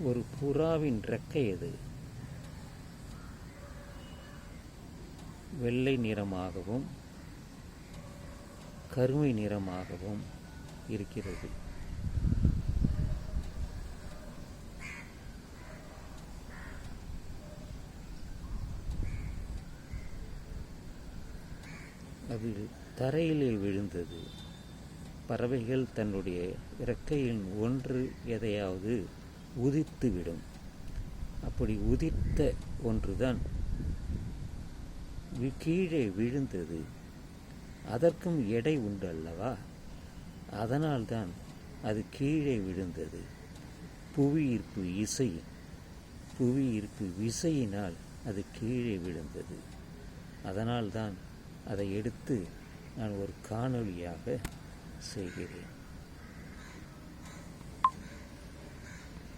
ஒரு புறாவின் ரெக்கை அது வெள்ளை நிறமாகவும் கருமை நிறமாகவும் இருக்கிறது. அது தரையிலே விழுந்தது. பறவைகள் தன்னுடைய இறக்கையின் ஒன்று எதையாவது உதித்துவிடும். அப்படி உதித்த ஒன்றுதான் கீழே விழுந்தது. அதற்கும் எடை உண்டு அல்லவா அதனால்தான் அது கீழே விழுந்தது. புவியீர்ப்பு இசை புவியீர்ப்பு விசையினால் அது கீழே விழுந்தது. அதனால்தான் அதை எடுத்து நான் ஒரு காணொளியாக செய்கிறேன்.